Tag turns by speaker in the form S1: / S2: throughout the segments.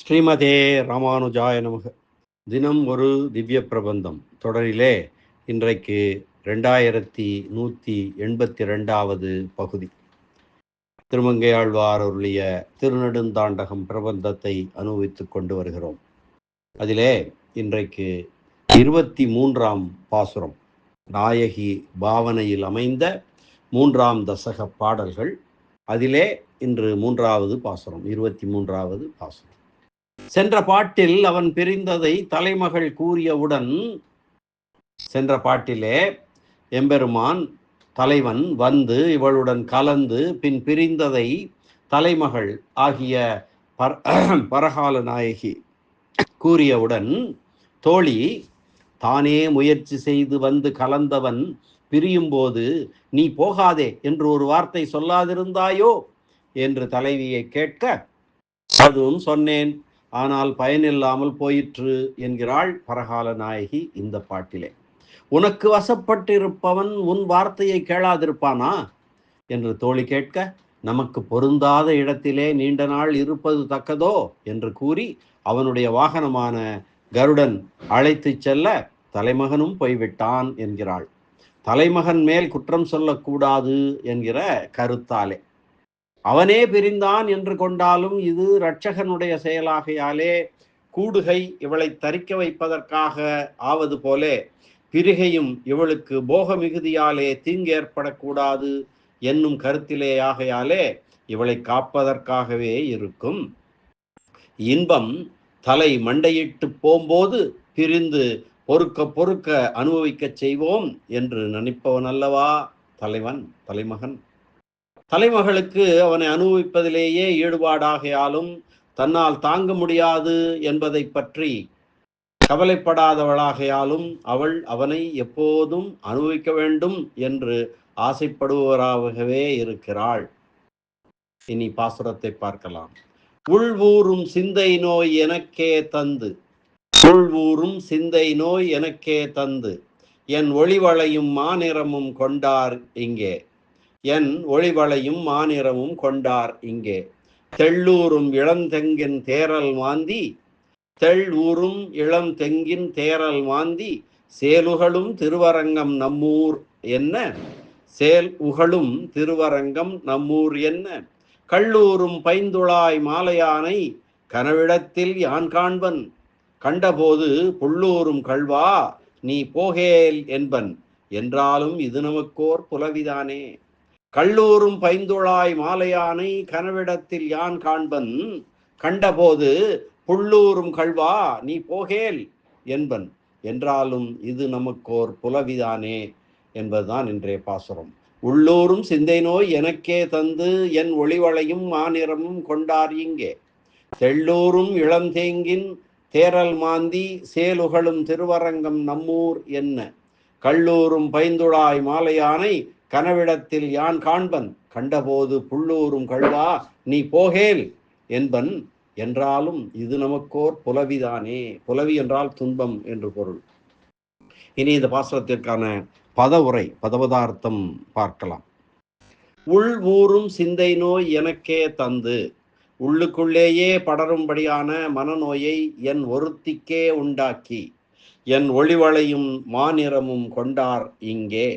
S1: ஸ்ரீமதே ராமானுஜாய நமக. தினம் ஒரு திவ்ய பிரபந்தம். தொடரிலே இன்றைக்கு ரெண்டாயிரத்தி நூற்றி எண்பத்தி ரெண்டாவது பகுதி திருமங்கையாழ்வார் அருளிய திருநெடுந்தாண்டகம் பிரபந்தத்தை அனுபவித்துக் கொண்டு வருகிறோம். அதிலே இன்றைக்கு இருபத்தி மூன்றாம் பாசுரம். நாயகி பாவனையில் அமைந்த மூன்றாம் தசக பாடல்கள். அதிலே இன்று மூன்றாவது பாசுரம் இருபத்தி மூன்றாவது பாசுரம். சென்ற பாட்டில் அவன் பிரிந்ததை தலைமகள் கூறியவுடன் சென்ற பாட்டிலே எம்பெருமான் தலைவன் வந்து இவளுடன் கலந்து பின் பிரிந்ததை தலைமகள் ஆகிய பர பரகால நாயகி கூறியவுடன் தோழி தானே முயற்சி செய்து வந்து கலந்தவன் பிரியும்போது நீ போகாதே என்று ஒரு வார்த்தை சொல்லாதிருந்தாயோ? என்று தலைவியை கேட்க அதுவும் சொன்னேன். ஆனால் பயனில்லாமல் போயிற்று என்கிறாள் பரகால நாயகி இந்த பாட்டிலே. உனக்கு வசப்பட்டிருப்பவன் உன் வார்த்தையை கேளாதிருப்பானா? என்று தோழி கேட்க நமக்கு பொருந்தாத இடத்திலே நீண்ட நாள் இருப்பது தக்கதோ? என்று கூறி அவனுடைய வாகனமான கருடன் அழைத்துச் செல்ல தலைமகனும் போய்விட்டான் என்கிறாள். தலைமகன் மேல் குற்றம் சொல்லக்கூடாது என்கிற கருத்தாலே. அவனே பிரிந்தான் என்று கொண்டாலும் இது இரட்சகனுடைய செயலாகையாலே கூடுகை இவளை தரிக்க வைப்பதற்காக ஆவது போலே பிரிகையும் இவளுக்கு போக மிகுதியாலே தீங்கு ஏற்படக்கூடாது என்னும் கருத்திலே ஆகையாலே இவளை காப்பதற்காகவே இருக்கும். இன்பம் தலை மண்டையிட்டு போகும்போது பிரிந்து பொறுக்க பொறுக்க அனுபவிக்கச் செய்வோம் என்று நினைப்பவன் அல்லவா தலைவன் தலைமகன். தலைமகளுக்கு அவனை அனுபவிப்பதிலேயே ஈடுபாடாகையாலும் தன்னால் தாங்க முடியாது என்பதை பற்றி கவலைப்படாதவளாகையாலும் அவள் அவனை எப்போதும் அனுபவிக்க வேண்டும் என்று ஆசைப்படுபவராகவே இருக்கிறாள். இனி பாசுரத்தை பார்க்கலாம். உள்வூரும் சிந்தை நோய் எனக்கே தந்து. உள்வூறும் சிந்தை நோய் எனக்கே தந்து. என் ஒளிவளையும் மாநிறமும் கொண்டார் இங்கே. என் ஒளிவளையும் மாநிறமும் கொண்டார் இங்கே. தெள்ளூரும் இளந்தெங்கின் தேரல் மாந்தி தெள்ளூரும் இளந்தெங்கின் தேரல் மாந்தி சேலுகளும் திருவரங்கம் நம்மூர் என்ன? சேல் உகளும் திருவரங்கம் நம்மூர் என்ன? கள்ளூரும் பைந்துளாய் மாலையானை கனவிடத்தில் யான் காண்பன்? கண்டபோது புள்ளூரும் கள்வா நீ போகேல் என்பன். என்றாலும் இது நமக்கோர் புலவிதானே? கல்லூரும் பைந்துளாய் மாலையானை கனவிடத்தில் யான் காண்பன்? கண்டபோது புள்ளூரும் கல்வா நீ போகேல் என்பன். என்றாலும் இது நமக்கோர் புலவிதானே என்பதுதான் இன்றைய பாசுரம். உள்ளூரும் சிந்தை நோய் எனக்கே தந்து என் ஒளிவளையும் மாநிறமும் கொண்டார் இங்கே. தெள்ளூரும் இளந்தேங்கின் தேரல் மாந்தி சேலுகளும் திருவரங்கம் நம்மூர் என்ன? கல்லூரும் பைந்துளாய் மாலையானை கனவிடத்தில் யான் காண்பன்? கண்டபோது புள்ளூரும் கழுவா நீ போகேல் என்பன். என்றாலும் இது நமக்கோர் புலவிதானே. புலவி என்றால் துன்பம் என்று பொருள். இனி இந்த பாசுரத்திற்கான பத உரை பதவதார்த்தம் பார்க்கலாம். உள் ஊறும் சிந்தை நோய் எனக்கே தந்து. உள்ளுக்குள்ளேயே படரும்படியான மனநோயை என் ஒருத்திக்கே உண்டாக்கி. என் ஒளிவளையும் மாநிறமும் கொண்டார் இங்கே.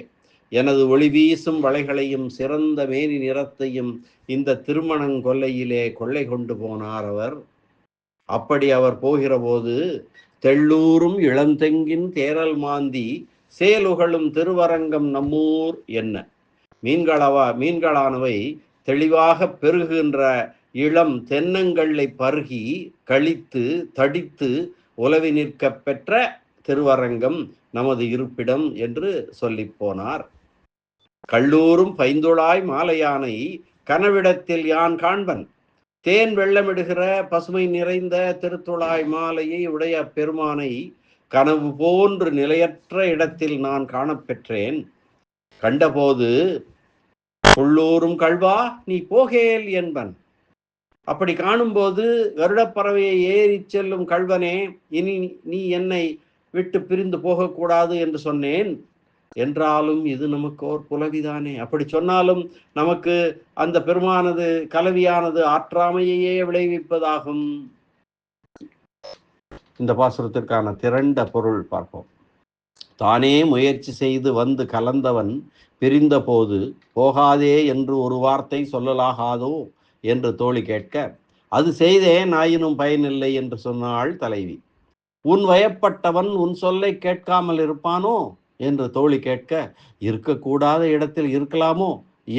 S1: எனது ஒளி வீசும் வளைகளையும் சிறந்த மேனி நிறத்தையும் இந்த திருமணங்கொல்லையிலே கொள்ளை கொண்டு போனார் அவர். அப்படி அவர் போகிறபோது தெள்ளூரும் இளந்தெங்கின் தேரல் மாந்தி சேலுகளும் திருவரங்கம் நம்மூர் என்ன? மீன்களவா மீன்களானவை தெளிவாக பெருகுகின்ற இளம் தென்னங்களை பருகி கழித்து தடித்து உலவி நிற்க பெற்ற திருவரங்கம் நமது இருப்பிடம் என்று சொல்லி போனார். கள்ளூரும் பைந்துளாய் மாலையானை கனவிடத்தில் யான் காண்பன்? தேன் வெள்ளமிடுகிற பசுமை நிறைந்த திருத்துளாய் மாலையை உடைய பெருமானை கனவு போன்று நிலையற்ற இடத்தில் நான் காணப்பெற்றேன். கண்டபோது உள்ளூரும் கழ்வா நீ போகேல் என்பன். அப்படி காணும்போது கருடப்பறவையை ஏறி செல்லும் கழ்வனே இனி நீ என்னை விட்டு பிரிந்து போகக்கூடாது என்று சொன்னேன். என்றாலும் இது நமக்கு ஓர் புலவிதானே? அப்படி சொன்னாலும் நமக்கு அந்த பெருமானது கலவியானது ஆற்றாமையையே விளைவிப்பதாகும். இந்த பாசுரத்திற்கான திரண்ட பொருள் பார்ப்போம். தானே முயற்சி செய்து வந்து கலந்தவன் பிரிந்த போது போகாதே என்று ஒரு வார்த்தை சொல்லலாகாதோ? என்று தோழி கேட்க அது செய்தேன் ஆயினும் பயனில்லை என்று சொன்னாள் தலைவி. உன் வயப்பட்டவன் உன் சொல்லை கேட்காமல் இருப்பானோ? என்று தோழி கேட்க இருக்கக்கூடாத இடத்தில் இருக்கலாமோ?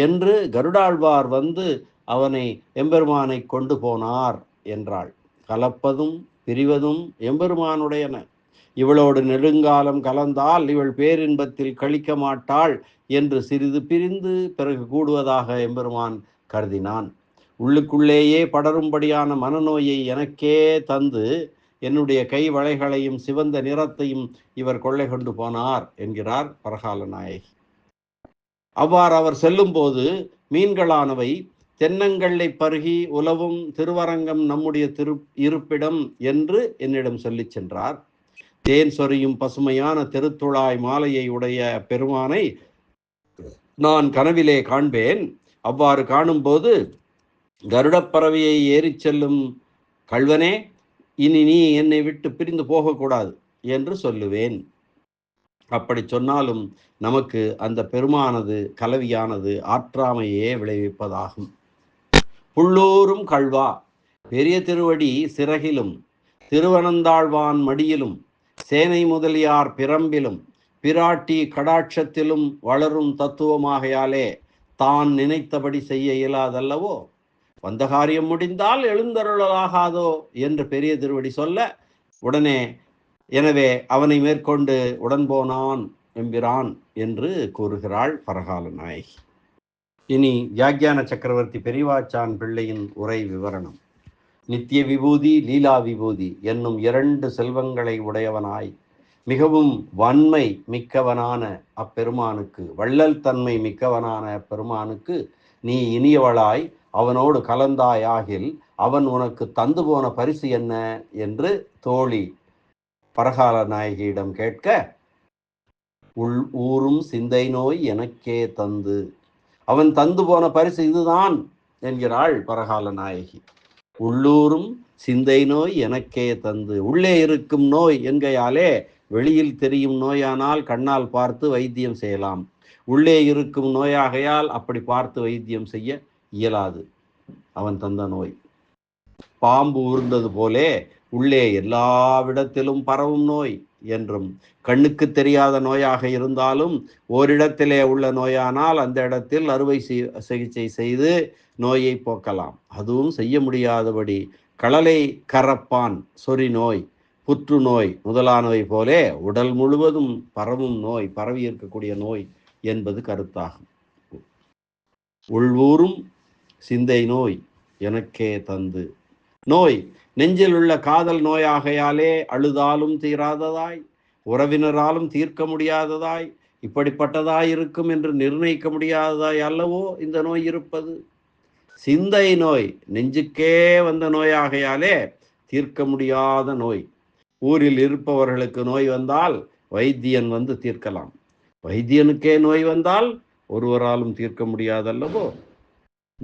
S1: என்று கருடாழ்வார் வந்து அவனை எம்பெருமானை கொண்டு போனார் என்றாள். கலப்பதும் பிரிவதும் எம்பெருமானுடையன. இவளோடு நெடுங்காலம் கலந்தால் இவள் பேரின்பத்தில் கழிக்க மாட்டாள் என்று சிறிது பிரிந்து பிறகு கூடுவதாக எம்பெருமான் கருதினான். உள்ளுக்குள்ளேயே படரும்படியான மனநோயை எனக்கே தந்து என்னுடைய கை வளைகளையும் சிவந்த நிறத்தையும் இவர் கொள்ளை கொண்டு போனார் என்கிறார் பரகால நாயகி. அவ்வாறு அவர் செல்லும்போது மீன்களானவை தென்னங்கள்ளை பருகி உலவும் திருவரங்கம் நம்முடைய திரு இருப்பிடம் என்று என்னிடம் சொல்லிச் சென்றார். தேன் சொரியும் பசுமையான திருத்துழாய் மாலையை உடைய பெருமானை நான் கனவிலே காண்பேன். அவ்வாறு காணும்போது கருடப்பறவையை ஏறிச் செல்லும் கல்வனே இனி நீ என்னை விட்டு பிரிந்து போகக்கூடாது என்று சொல்லுவேன். அப்படி சொன்னாலும் நமக்கு அந்த பெருமானது கலவியானது ஆற்றாமையே விளைவிப்பதாகும். புள்ளூரும் கழ்வா பெரிய திருவடி சிறகிலும் திருவனந்தாழ்வான் மடியிலும் சேனை முதலியார் பிரம்பிலும் பிராட்டி கடாட்சத்திலும் வளரும் தத்துவமாகையாலே தான் நினைத்தபடி செய்ய இயலாதல்லவோ? வந்த காரியம் முடிந்தால் எழுந்தருளாகாதோ என்று பெரிய திருவடி சொல்ல உடனே எனவே அவனை மேற்கொண்டு உடன் போனான் எம்பிரான் என்று கூறுகிறாள் பரகால நாயகி. இனி வியாக்கியான சக்கரவர்த்தி பெரிவாச்சான் பிள்ளையின் உரை விவரணம். நித்திய விபூதி லீலா விபூதி என்னும் இரண்டு செல்வங்களை உடையவனாய் மிகவும் வன்மை மிக்கவனான அப்பெருமானுக்கு வள்ளல் தன்மை மிக்கவனான அப்பெருமானுக்கு நீ இனியவளாய் அவனோடு கலந்தாயாகில் அவன் உனக்கு தந்து போன பரிசு என்ன? என்று தோழி பரகால நாயகியிடம் கேட்க உள் ஊரும் சிந்தை நோய் எனக்கே தந்து. அவன் தந்து போன பரிசு இதுதான் என்கிறாள் பரகால நாயகி. உள்ளூரும் சிந்தை நோய் எனக்கே தந்து. உள்ளே இருக்கும் நோய் என்கையாலே வெளியில் தெரியும் நோயானால் கண்ணால் பார்த்து வைத்தியம் செய்யலாம். உள்ளே இருக்கும் நோயாகையால் அப்படி பார்த்து வைத்தியம் செய்ய இயலாது. அவன் தந்த நோய். பாம்பு ஊர்ந்தது போலே உள்ளே எல்லாவிடத்திலும் பரவும் நோய் என்றும் கண்ணுக்கு தெரியாத நோயாக இருந்தாலும் ஓரிடத்திலே உள்ள நோயானால் அந்த இடத்தில் அறுவை சிகிச்சை செய்து நோயை போக்கலாம். அதுவும் செய்ய முடியாதபடி கடலை கரப்பான் சொறி நோய் புற்றுநோய் முதலானவை போலே உடல் முழுவதும் பரவும் நோய் பரவி இருக்கக்கூடிய நோய் என்பது கருத்தாகும். உள்வூரும் சிந்தை நோய் எனக்கே தந்து. நோய் நெஞ்சில் உள்ள காதல் நோயாகையாலே அழுதாலும் தீராததாய் உறவினராலும் தீர்க்க முடியாததாய் இப்படிப்பட்டதாய் இருக்கும் என்று நிர்ணயிக்க முடியாததாய் அல்லவோ இந்த நோய் இருப்பது? சிந்தை நோய் நெஞ்சுக்கே வந்த நோயாகையாலே தீர்க்க முடியாத நோய். ஊரில் இருப்பவர்களுக்கு நோய் வந்தால் வைத்தியன் வந்து தீர்க்கலாம். வைத்தியனுக்கே நோய் வந்தால் ஒருவராலும் தீர்க்க முடியாதல்லவோ?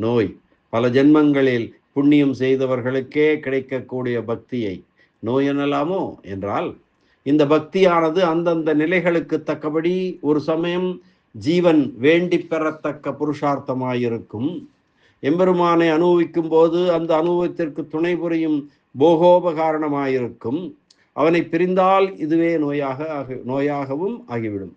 S1: நோய். பல ஜென்மங்களில் புண்ணியம் செய்தவர்களுக்கே கிடைக்கக்கூடிய பக்தியை நோய் எனலாமோ? என்றால் இந்த பக்தியானது அந்தந்த நிலைகளுக்கு தக்கபடி ஒரு சமயம் ஜீவன் வேண்டி பெறத்தக்க புருஷார்த்தமாயிருக்கும். எம்பெருமானை அனுபவிக்கும் போது அந்த அனுபவத்திற்கு துணை புரியும் போகோபகாரணமாயிருக்கும். அவனை பிரிந்தால் இதுவே நோயாக ஆகி நோயாகவும் ஆகிவிடும்.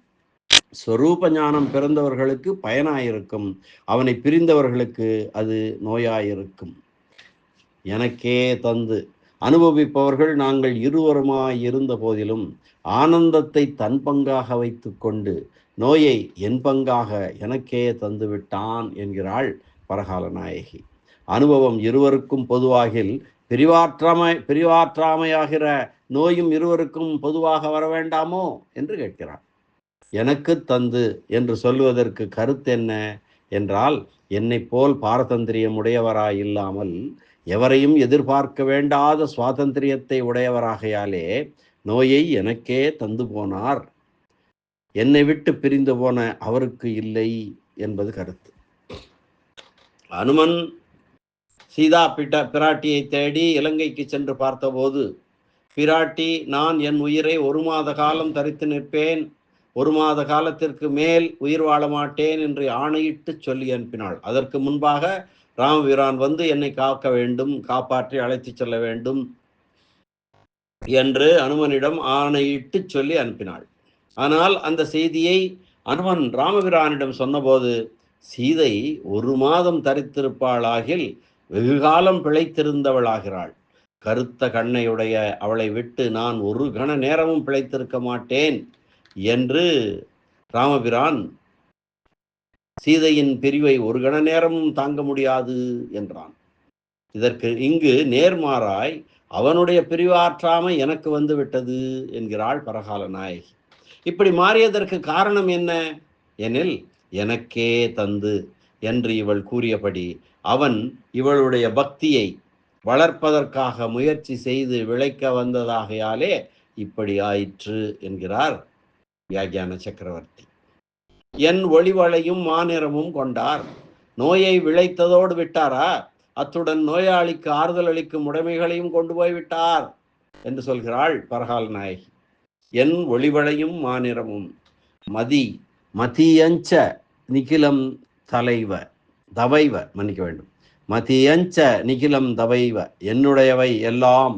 S1: ஸ்வரூப ஞானம் பிறந்தவர்களுக்கு பயனாயிருக்கும். அவனை பிரிந்தவர்களுக்கு அது நோயாயிருக்கும். எனக்கே தந்து. அனுபவிப்பவர்கள் நாங்கள் இருவருமாய் இருந்த போதிலும் ஆனந்தத்தை தன் பங்காக வைத்து கொண்டு நோயை என் பங்காக எனக்கே தந்துவிட்டான் என்கிறாள் பரகால நாயகி. அனுபவம் இருவருக்கும் பொதுவாகில் பிரிவாற்றாமை பிரிவாற்றாமையாகிற நோயும் இருவருக்கும் பொதுவாக வர வேண்டாமோ? என்று கேட்கிறான் எனக்கு தந்து என்று சொல்வதற்கு கருத்து என்ன என்றால் என்னை போல் பாரதந்திரியம் உடையவராய் இல்லாமல் எவரையும் எதிர்பார்க்க வேண்டாத சுவாதந்திரியத்தை உடையவராகையாலே நோயை எனக்கே தந்து போனார். என்னை விட்டு பிரிந்து போன அவருக்கு இல்லை என்பது கருத்து. அனுமன் சீதா பிட்ட பிராட்டியை தேடி இலங்கைக்கு சென்று பார்த்தபோது பிராட்டி நான் என் உயிரை ஒரு மாத காலம் தரித்து நிற்பேன் ஒரு மாத காலத்திற்கு மேல் உயிர் வாழ மாட்டேன் என்று ஆணையிட்டு சொல்லி அனுப்பினாள். அதற்கு முன்பாக ராமவீரான் வந்து என்னை காக்க வேண்டும் காப்பாற்றி அழைத்து செல்ல வேண்டும் என்று அனுமனிடம் ஆணையிட்டு சொல்லி அனுப்பினாள். ஆனால் அந்த செய்தியை அனுமன் ராமபிரானிடம் சொன்னபோது சீதை ஒரு மாதம் தரித்திருப்பாளாகில் வெகுகாலம் பிழைத்திருந்தவளாகிறாள். கருத்த கண்ணையுடைய அவளை விட்டு நான் ஒரு கண நேரமும் பிழைத்திருக்க மாட்டேன். என்று ராமபிரான் சீதையின் பிரிவை ஒரு கண நேரமும் தாங்க முடியாது என்றான். இதற்கு இங்கு நேர்மாறாய் அவனுடைய பிரிவாற்றாமை எனக்கு வந்து விட்டது என்கிறாள் பரகால நாயகி. இப்படி மாறியதற்கு காரணம் என்ன? எனில் எனக்கே தந்து என்று இவள் கூறியபடி அவன் இவளுடைய பக்தியை வளர்ப்பதற்காக முயற்சி செய்து விளைக்க வந்ததாகையாலே இப்படி ஆயிற்று என்கிறார் வியாகியான சக்கரவர்த்தி. என் ஒளிவளையும் மாநிறமும் கொண்டார். நோயை விளைத்ததோடு விட்டாரா? அத்துடன் நோயாளிக்கு ஆறுதல் அளிக்கும் உடைமைகளையும் கொண்டு போய் விட்டார் என்று சொல்கிறாள் பரகால் நாயகி. என் ஒளிவளையும் மாநிறமும் மதி மதியஞ்ச நிகிலம் தலைவ தவைவ மன்னிக்க வேண்டும். மதியஞ்ச நிகிலம் தவைவ என்னுடையவை எல்லாம்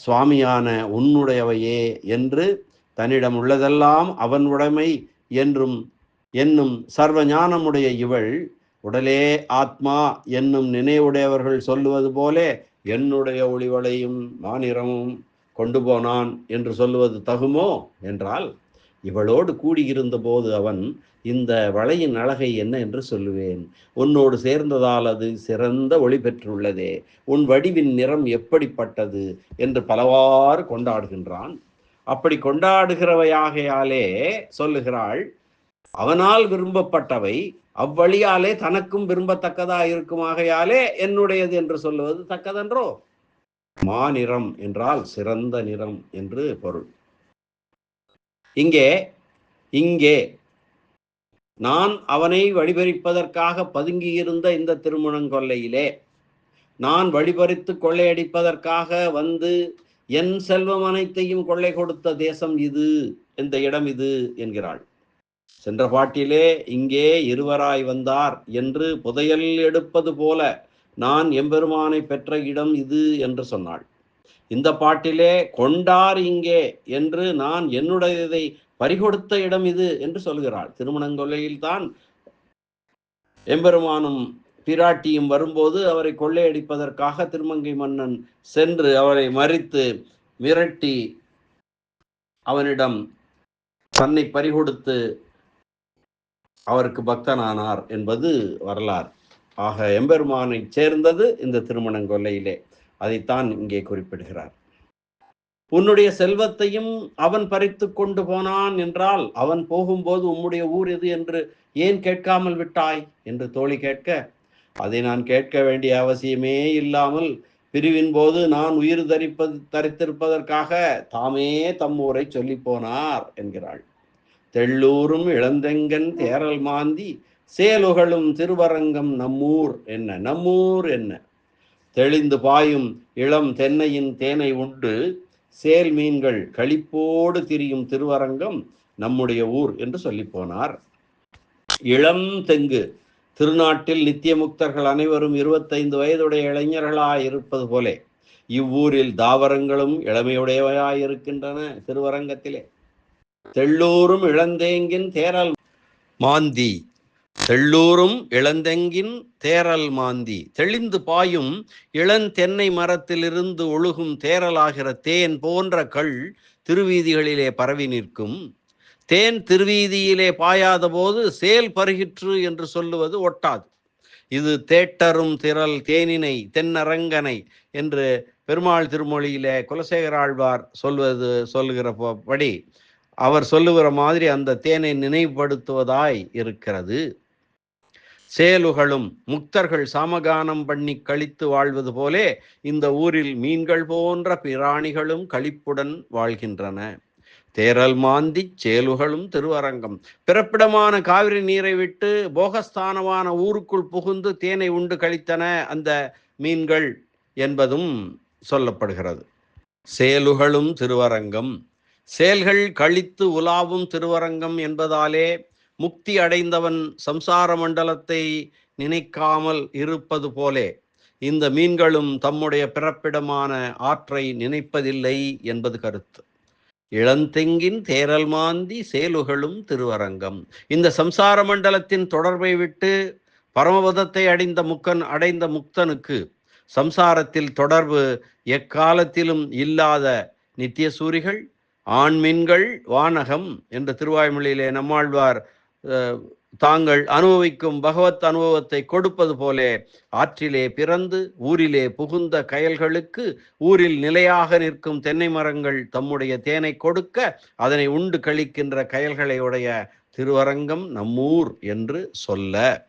S1: சுவாமியான உன்னுடையவையே என்று தன்னிடம் உள்ளதெல்லாம் அவன் உடைமை என்றும் என்னும் சர்வ ஞானமுடைய இவள் உடலே ஆத்மா என்னும் நினைவுடையவர்கள் சொல்லுவது போலே என்னுடைய ஒளிவளையும் மாநிறமும் கொண்டு போனான் என்று சொல்லுவது தகுமோ என்றால் இவளோடு கூடியிருந்த போது அவன் இந்த வளையின் அழகை என்ன என்று சொல்லுவேன். உன்னோடு சேர்ந்ததால் அது சிறந்த ஒளி பெற்றுள்ளதே. உன் வடிவின் நிறம் எப்படிப்பட்டது? என்று பலவாறு கொண்டாடுகின்றான். அப்படி கொண்டாடுகிறவையாகையாலே சொல்லுகிறாள் அவனால் விரும்பப்பட்டவை அவ்வழியாலே தனக்கும் விரும்பத்தக்கதா இருக்குமாகையாலே என்னுடையது என்று சொல்லுவது தக்கதன்றோ? மாநிறம் என்றால் சிறந்த நிறம் என்று பொருள். இங்கே இங்கே நான் அவனை வழிபறிப்பதற்காக பதுங்கியிருந்த இந்த திருமணங்கொல்லையிலே நான் வழிபறித்து கொள்ளையடிப்பதற்காக வந்து என் செல்வம் அனைத்தையும் கொள்ளை கொடுத்த தேசம் இது இந்த இடம் இது என்கிறாள். சென்ற பாட்டிலே இங்கே இருவராய் வந்தார் என்று புதையல் எடுப்பது போல நான் எம்பெருமானை பெற்ற இடம் இது என்று சொன்னாள். இந்த பாட்டிலே கொண்டார் இங்கே என்று நான் என்னுடையதை பறிகொடுத்த இடம் இது என்று சொல்கிறாள். திருமணங்கொலையில்தான் எம்பெருமானும் பிராட்டியும் வரும்போது அவரை கொள்ளையடிப்பதற்காக திருமங்கை மன்னன் சென்று அவரை மறித்து மிரட்டி அவனிடம் தன்னை பறிகொடுத்து அவருக்கு பக்தனானார் என்பது வரலாறு. ஆக எம்பெருமானை சேர்ந்தது இந்த திருமணங்கொல்லையிலே. அதைத்தான் இங்கே குறிப்பிடுகிறார். உன்னுடைய செல்வத்தையும் அவன் பறித்து கொண்டு போனான் என்றால் அவன் போகும்போது உம்முடைய ஊர் எது என்று ஏன் கேட்காமல் விட்டாய்? என்று தோழி கேட்க அதை நான் கேட்க வேண்டிய அவசியமே இல்லாமல் பிரிவின் போது நான் உயிர் தரிப்பது தரித்திருப்பதற்காக தாமே தம் ஊரை சொல்லி போனார் என்கிறாள். தெள்ளூரும் இளந்தெங்கன் தேரல் மாந்தி சேலுகளும் திருவரங்கம் நம்மூர் என்ன நம்மூர் என்ன? தெளிந்து பாயும் இளம் தென்னையின் தேனை உண்டு சேல் மீன்கள் களிப்போடு திரியும் திருவரங்கம் நம்முடைய ஊர் என்று சொல்லி போனார். இளம் தெங்கு திருநாட்டில் நித்திய முக்தர்கள் அனைவரும் இருபத்தைந்து வயதுடைய இளைஞர்களாய் இருப்பது போலே இவ்வூரில் தாவரங்களும் இளமையுடையவையாய் இருக்கின்றன திருவரங்கத்திலே. தெள்ளூரும் இளந்தேங்கின் தேரல் மாந்தி தெள்ளூரும் இளந்தெங்கின் தேரல் மாந்தி. தெளிந்து பாயும் இளந்தென்னை மரத்திலிருந்து ஒழுகும் தேரலாகிற தேன் போன்ற கள் திருவீதிகளிலே பரவி நிற்கும். தேன் திருவீதியிலே பாயாத போது சேல் பருகிற்று என்று சொல்லுவது ஒட்டாது. இது தேட்டரும் திரள் தேனினை தென்னரங்கனை என்று பெருமாள் திருமொழியிலே குலசேகராழ்வார் சொல்வது சொல்லுகிற படி அவர் சொல்லுகிற மாதிரி அந்த தேனை நினைவுபடுத்துவதாய் இருக்கிறது. சேலுகளும் முக்தர்கள் சாமகானம் பண்ணி கழித்து வாழ்வது போலே இந்த ஊரில் மீன்கள் போன்ற பிராணிகளும் கழிப்புடன் வாழ்கின்றன. தேரல் மாந்தி சேலுகளும் திருவரங்கம். பிறப்பிடமான காவிரி நீரை விட்டு போகஸ்தானமான ஊருக்குள் புகுந்து தேனை உண்டு கழித்தன அந்த மீன்கள் என்பதும் சொல்லப்படுகிறது. சேலுகளும் திருவரங்கம். செயல்கள் கழித்து உலாவும் திருவரங்கம் என்பதாலே முக்தி அடைந்தவன் சம்சார மண்டலத்தை நினைக்காமல் இருப்பது போலே இந்த மீன்களும் தம்முடைய பிறப்பிடமான ஆற்றை நினைப்பதில்லை என்பது கருத்து. இளந்தெங்கின் தேரல் மாந்தி சேலுகளும் திருவரங்கம். இந்த சம்சார மண்டலத்தின் தொடர்பை விட்டு பரமபதத்தை அடைந்த முக்கன் அடைந்த முக்தனுக்கு சம்சாரத்தில் தொடர்பு எக்காலத்திலும் இல்லாத நித்திய சூரிகள் ஆண்மீன்கள் வானகம் என்ற திருவாய்மொழியிலே நம்மாழ்வார் தாங்கள் அனுபவிக்கும் பகவத் அனுபவத்தை கொடுப்பது போலே ஆற்றிலே பிறந்து ஊரிலே புகுந்த கயல்களுக்கு ஊரில் நிலையாக நிற்கும் தென்னை மரங்கள் தம்முடைய தேனை கொடுக்க அதனை உண்டு கழிக்கின்ற கயல்களை உடைய திருவரங்கம் நம்மூர் என்று சொல்ல.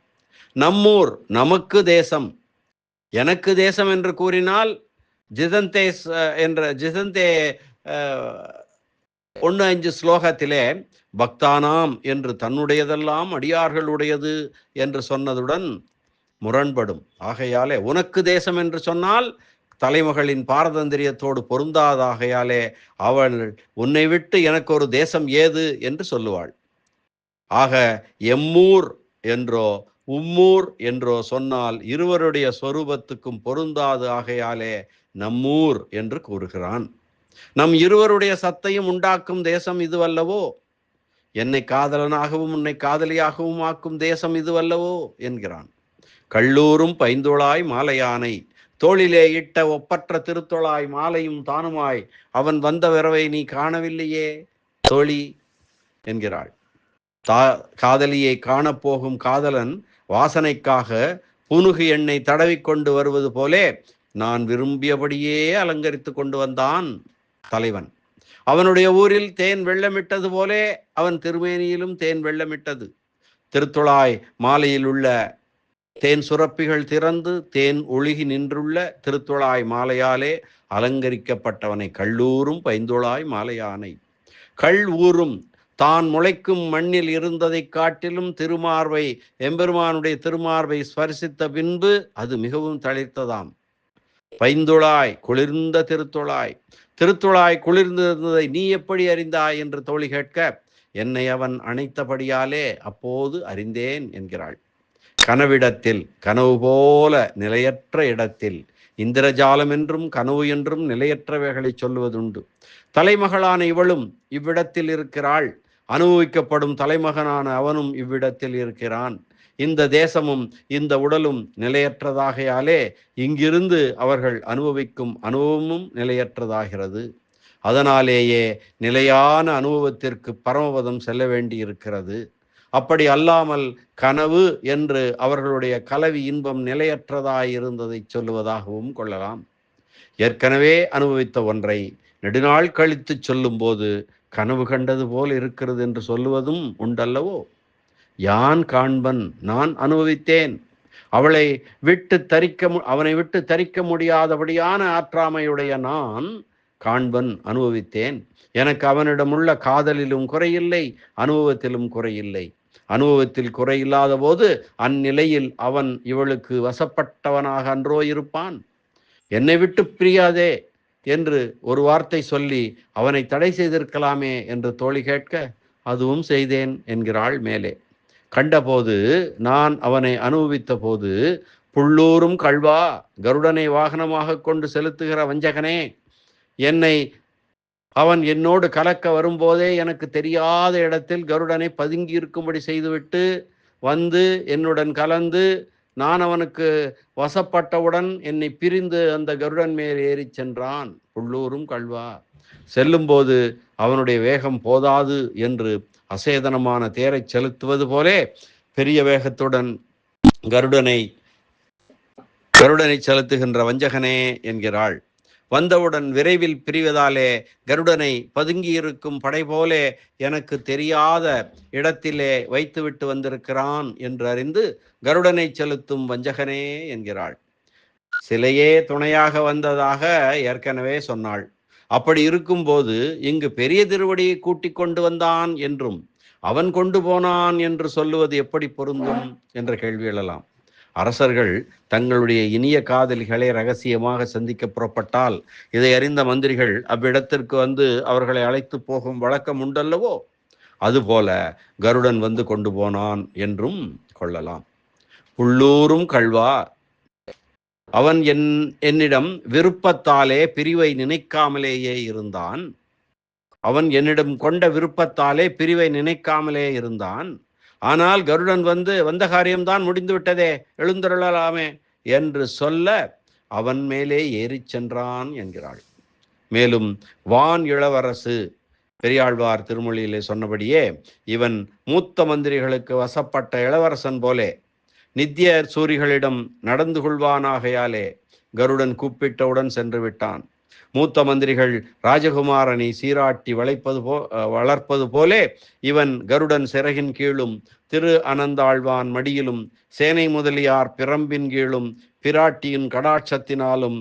S1: நம்மூர் நமக்கு தேசம். எனக்கு தேசம் என்று கூறினால் ஜிதந்தே என்ற ஜிதந்தே ஒன்று அஞ்சு ஸ்லோகத்திலே பக்தானாம் என்று தன்னுடையதெல்லாம் அடியார்களுடையது என்று சொன்னதுடன் முரண்படும். ஆகையாலே உனக்கு தேசம் என்று சொன்னால் தலைமகளின் பாரதந்திரியத்தோடு பொருந்தாதாகையாலே அவள் உன்னை விட்டு எனக்கு ஒரு தேசம் ஏது என்று சொல்லுவாள். ஆக எம்மூர் என்றோ உம்மூர் என்றோ சொன்னால் இருவருடைய சொரூபத்துக்கும் பொருந்தாது ஆகையாலே நம்மூர் என்று கூறுகிறான். நம் இருவருடைய சத்தையும் உண்டாக்கும் தேசம் இதுவல்லவோ? என்னை காதலனாகவும் உன்னை காதலியாகவும் ஆக்கும் தேசம் இதுவல்லவோ என்கிறான். கள்ளூரும் பைந்தோளாய் மாலையானை தோளிலே இட்ட ஒப்பற்ற திருத்தொழாய் மாலையும் தானுமாய் அவன் வந்த விரவை நீ காணவில்லையே தோழி என்கிறாள். தா காதலியை காணப்போகும் காதலன் வாசனைக்காக புனுகு எண்ணை தடவிக்கொண்டு வருவது போலே நான் விரும்பியபடியே அலங்கரித்து கொண்டு வந்தான் தலைவன். அவனுடைய ஊரில் தேன் வெள்ளமிட்டது போலே அவன் திருமேனியிலும் தேன் வெள்ளமிட்டது. திருத்துழாய் மாலையில் உள்ள தேன் சுரப்பிகள் திறந்து தேன் ஒழுகி நின்றுள்ள திருத்துழாய் மாலையாலே அலங்கரிக்கப்பட்டவனை கல்லூரும் பைந்துளாய் மாலையானை. கள் ஊரும் தான் முளைக்கும் மண்ணில் இருந்ததைக் காட்டிலும் திருமார்வை எம்பெருமானுடைய திருமார்வை ஸ்பரிசித்த பின்பு அது மிகவும் தளிர்த்ததாம். பைந்துளாய் குளிர்ந்த திருத்துழாய் திருத்துழாய் குளிர்ந்திருந்ததை நீ எப்படி அறிந்தாய்? என்று தோழி கேட்க என்னை அவன் அணைத்தபடியாலே அப்போது அறிந்தேன் என்கிறாள். கனவிடத்தில் கனவு போல நிலையற்ற இடத்தில் இந்திரஜாலம் என்றும் கனவு என்றும் நிலையற்றவைகளை சொல்லுவதுண்டு. தலைமகளான இவளும் இவ்விடத்தில் இருக்கிறாள். அனுபவிக்கப்படும் தலைமகனான அவனும் இவ்விடத்தில் இருக்கிறான். இந்த தேசமும் இந்த உடலும் நிலையற்றதாகையாலே இங்கிருந்து அவர்கள் அனுபவிக்கும் அனுபவமும் நிலையற்றதாகிறது. அதனாலேயே நிலையான அனுபவத்திற்கு பரமபதம் செல்ல வேண்டி இருக்கிறது அப்படி அல்லாமல் கனவு என்று அவர்களுடைய கலவி இன்பம் நிலையற்றதாயிருந்ததை சொல்லுவதாகவும் கொள்ளலாம். ஏற்கனவே அனுபவித்த ஒன்றை நெடுநாள் கழித்து சொல்லும்போது கனவு கண்டது போல் இருக்கிறது என்று சொல்லுவதும் உண்டல்லவோ? யான் காண்பன்? நான் அனுபவித்தேன். அவளை விட்டு தரிக்க அவனை விட்டு தரிக்க முடியாதபடியான ஆற்றாமையுடைய நான் காண்பன் அனுபவித்தேன். எனக்கு அவனிடமுள்ள காதலிலும் குறையில்லை அனுபவத்திலும் குறையில்லை. அனுபவத்தில் குறையில்லாத போது அந்நிலையில் அவன் இவளுக்கு வசப்பட்டவனாக அன்றோ இருப்பான். என்னை விட்டு பிரியாதே என்று ஒரு வார்த்தை சொல்லி அவனை தடை செய்திருக்கலாமே என்று தோழி கேட்க அதுவும் செய்தேன் என்கிறாள் மேலே. கண்டபோது நான் அவனை அனுபவித்த போது புள்ளூரும் கல்வா கருடனை வாகனமாக கொண்டு செலுத்துகிற வஞ்சகனே என்னை அவன் என்னோடு கலக்க வரும்போதே எனக்கு தெரியாத இடத்தில் கருடனை பதுங்கி இருக்கும்படி செய்துவிட்டு வந்து என்னுடன் கலந்து நான் அவனுக்கு வசப்பட்டவுடன் என்னை பிரிந்து அந்த கருடன் மேல் ஏறி சென்றான். புள்ளூரும் கல்வா. செல்லும்போது அவனுடைய வேகம் போதாது என்று அசேதனமான தேரை செலுத்துவது போலே பெரிய வேகத்துடன் கருடனை கருடனை செலுத்துகின்ற வஞ்சகனே என்கிறாள். வந்தவுடன் விரைவில் பிரிவதாலே கருடனை பதுங்கியிருக்கும் படை போலே எனக்கு தெரியாத இடத்திலே வைத்துவிட்டு வந்திருக்கிறான் என்று அறிந்து கருடனை செலுத்தும் வஞ்சகனே என்கிறாள். சிலையே துணையாக வந்ததாக ஏற்கனவே சொன்னாள். அப்படி இருக்கும்போது இங்கு பெரிய திருவடியை கூட்டிக் கொண்டு வந்தான் என்றும் அவன் கொண்டு போனான் என்று சொல்லுவது எப்படி பொருந்தும் என்ற கேள்வி எழலாம். அரசர்கள் தங்களுடைய இனிய காதலிகளை ரகசியமாக சந்திக்க புறப்பட்டால் இதை அறிந்த மந்திரிகள் அவ்விடத்திற்கு வந்து அவர்களை அழைத்து போகும் வழக்கம் உண்டல்லவோ? அதுபோல கருடன் வந்து கொண்டு போனான் என்றும் கொள்ளலாம். புள்ளூரும் கல்வா அவன் என் என்னிடம் விருப்பத்தாலே பிரிவை நினைக்காமலேயே இருந்தான். அவன் என்னிடம் கொண்ட விருப்பத்தாலே பிரிவை நினைக்காமலே இருந்தான். ஆனால் கருடன் வந்து வந்த காரியம்தான் முடிந்து விட்டதே எழுந்தருளலாமே என்று சொல்ல அவன் மேலே ஏறிச் சென்றான் என்கிறாள். மேலும் வான் இளவரசு பெரியாழ்வார் திருமொழியிலே சொன்னபடியே இவன் மூத்த மந்திரிகளுக்கு வசப்பட்ட இளவரசன் போலே நித்திய சூரிகளிடம் நடந்து கொள்வானாகையாலே கருடன் கூப்பிட்டவுடன் சென்று விட்டான். மூத்த மந்திரிகள் ராஜகுமாரனை சீராட்டி வளைப்பது போ வளர்ப்பது போலே இவன் கருடன் சிறகின் கீழும் திரு அனந்தாழ்வான் மடியிலும் சேனை முதலியார் பிரம்பின் கீழும் பிராட்டியின் கடாட்சத்தினாலும்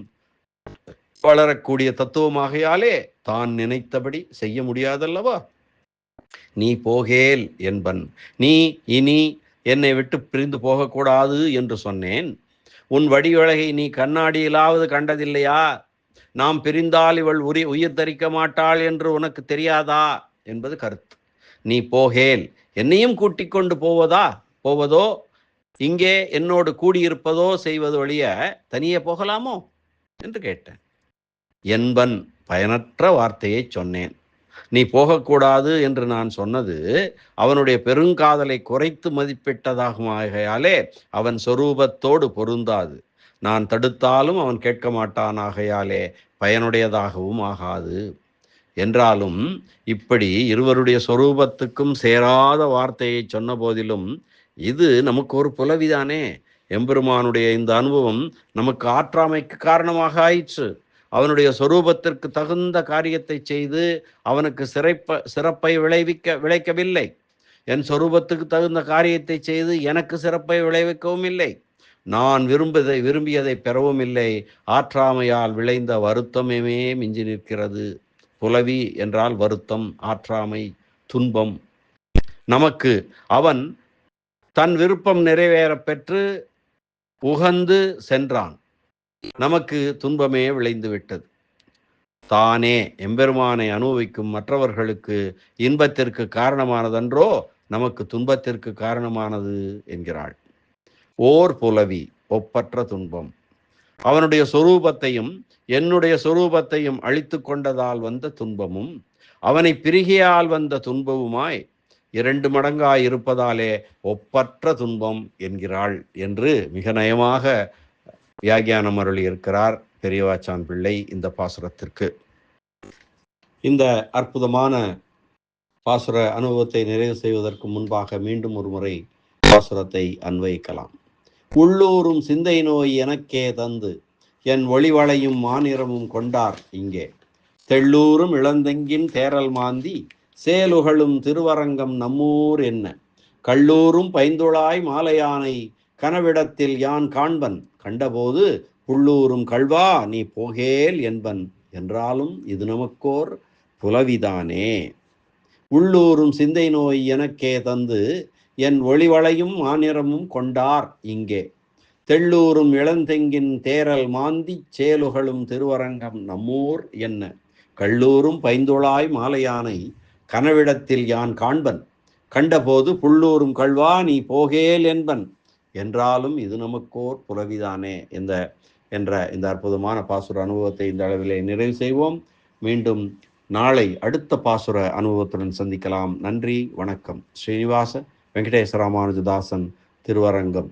S1: வளரக்கூடிய தத்துவமாகையாலே தான் நினைத்தபடி செய்ய முடியாதல்லவா? நீ போகேல் என்பன். நீ இனி என்னை விட்டு பிரிந்து போகக்கூடாது என்று சொன்னேன். உன் வடிவழகை நீ கண்ணாடியிலாவது கண்டதில்லையா? நாம் பிரிந்தால் இவள் உரி உயிர் தரிக்க மாட்டாள் என்று உனக்கு தெரியாதா? என்பது கருத்து. நீ போகேல். என்னையும் கூட்டிக் கொண்டு போவதா? போவதோ? இங்கே என்னோடு கூடியிருப்பதோ செய்வது வழிய தனியே போகலாமோ? என்று கேட்டேன். என்பன் பயனற்ற வார்த்தையை சொன்னேன். நீ போகக்கூடாது என்று நான் சொன்னது அவனுடைய பெருங்காதலை குறைத்து மதிப்பிட்டதாகுமாகையாலே அவன் சொரூபத்தோடு பொருந்தாது. நான் தடுத்தாலும் அவன் கேட்க மாட்டான் ஆகையாலே பயனுடையதாகவும் ஆகாது. என்றாலும் இப்படி இருவருடைய சொரூபத்துக்கும் சேராத வார்த்தையை சொன்ன போதிலும் இது நமக்கு ஒரு புலவிதானே? எம்பெருமானுடைய இந்த அனுபவம் நமக்கு ஆற்றாமைக்கு காரணமாக ஆயிற்று. அவனுடைய சொரூபத்திற்கு தகுந்த காரியத்தை செய்து அவனுக்கு சிறைப்ப சிறப்பை விளைவிக்க விளைக்கவில்லை. என் சொரூபத்துக்கு தகுந்த காரியத்தை செய்து எனக்கு சிறப்பை விளைவிக்கவும் இல்லை. நான் விரும்பதை விரும்பியதை பெறவும் இல்லை. ஆற்றாமையால் விளைந்த வருத்தமே மிஞ்சி நிற்கிறது. புலவி என்றால் வருத்தம் ஆற்றாமை துன்பம். நமக்கு அவன் தன் விருப்பம் நிறைவேற பெற்று உகந்து சென்றான். நமக்கு துன்பமே விளைந்து விட்டது தானே எம்பெருமானை அனுபவிக்கும் மற்றவர்களுக்கு இன்பத்திற்கு காரணமானதன்றோ நமக்கு துன்பத்திற்கு காரணமானது என்கிறாள். ஓர் புலவி ஒப்பற்ற துன்பம். அவனுடைய சொரூபத்தையும் என்னுடைய சொரூபத்தையும் அழித்து கொண்டதால் வந்த துன்பமும் அவனை பிரிகையால் வந்த துன்பவுமாய் இரண்டு மடங்காய் இருப்பதாலே ஒப்பற்ற துன்பம் என்கிறாள் என்று மிக நயமாக வியாகியானம் அருளி இருக்கிறார் பெரியவாச்சான் பிள்ளை இந்த பாசுரத்திற்கு. இந்த அற்புதமான பாசுர அனுபவத்தை நிறைவு செய்வதற்கு முன்பாக மீண்டும் ஒரு முறை பாசுரத்தை அன்வயிக்கலாம். உள்ளூரும் சிந்தை நோய் எனக்கே தந்து என் ஒளிவளையும் மாநிறமும் கொண்டார் இங்கே. தெள்ளூரும் இளந்தெங்கின் தேரல் மாந்தி சேலுகளும் திருவரங்கம் நம்மூர் என்ன. கள்ளூரும் பைந்துளாய் மாலையானை கனவிடத்தில் யான் காண்பன் கண்டபோது புள்ளூரும் கள்வா நீ போகேல் என்பன். என்றாலும் இது நமக்கோர் புலவிதானே. உள்ளூரும் சிந்தை நோய் எனக்கே தந்து என் ஒளிவளையும் மாநிறமும் கொண்டார் இங்கே. தெள்ளூரும் இளந்தெங்கின் தேரல் மாந்தி சேலுகளும் திருவரங்கம் நம்மூர் என்ன. கள்ளூரும் பைந்துளாய் மாலையானை கனவிடத்தில் யான் காண்பன். கண்டபோது புள்ளூரும் கள்வா நீ போகேல் என்பன். என்றாலும் இது நமக்கோர் புலவிதானே இந்த என்ற இந்த அற்புதமான பாசுர அனுபவத்தை இந்த அளவிலே நிறைவு செய்வோம். மீண்டும் நாளை அடுத்த பாசுர அனுபவத்துடன் சந்திக்கலாம். நன்றி வணக்கம். ஸ்ரீனிவாச வெங்கடேசராமானுஜதாசன் திருவரங்கம்.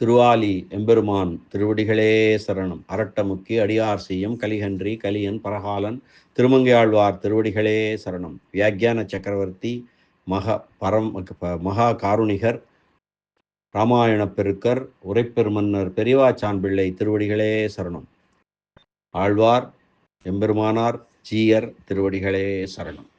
S1: திருவாலி எம்பெருமான் திருவடிகளே சரணம். அரட்டமுக்கி அடியார் செய்யும் கலிகன்றி கலியன் பரகாலன் திருமங்கையாழ்வார் திருவடிகளே சரணம். வியாக்கியான சக்கரவர்த்தி மகா பரம் மகா காருணிகர் ராமாயணப் பெருக்கர் உரைப்பெருமன்னர் பெரியவாச்சான் பிள்ளை திருவடிகளே சரணம். ஆழ்வார் எம்பெருமானார் ஜீயர் திருவடிகளே சரணம்.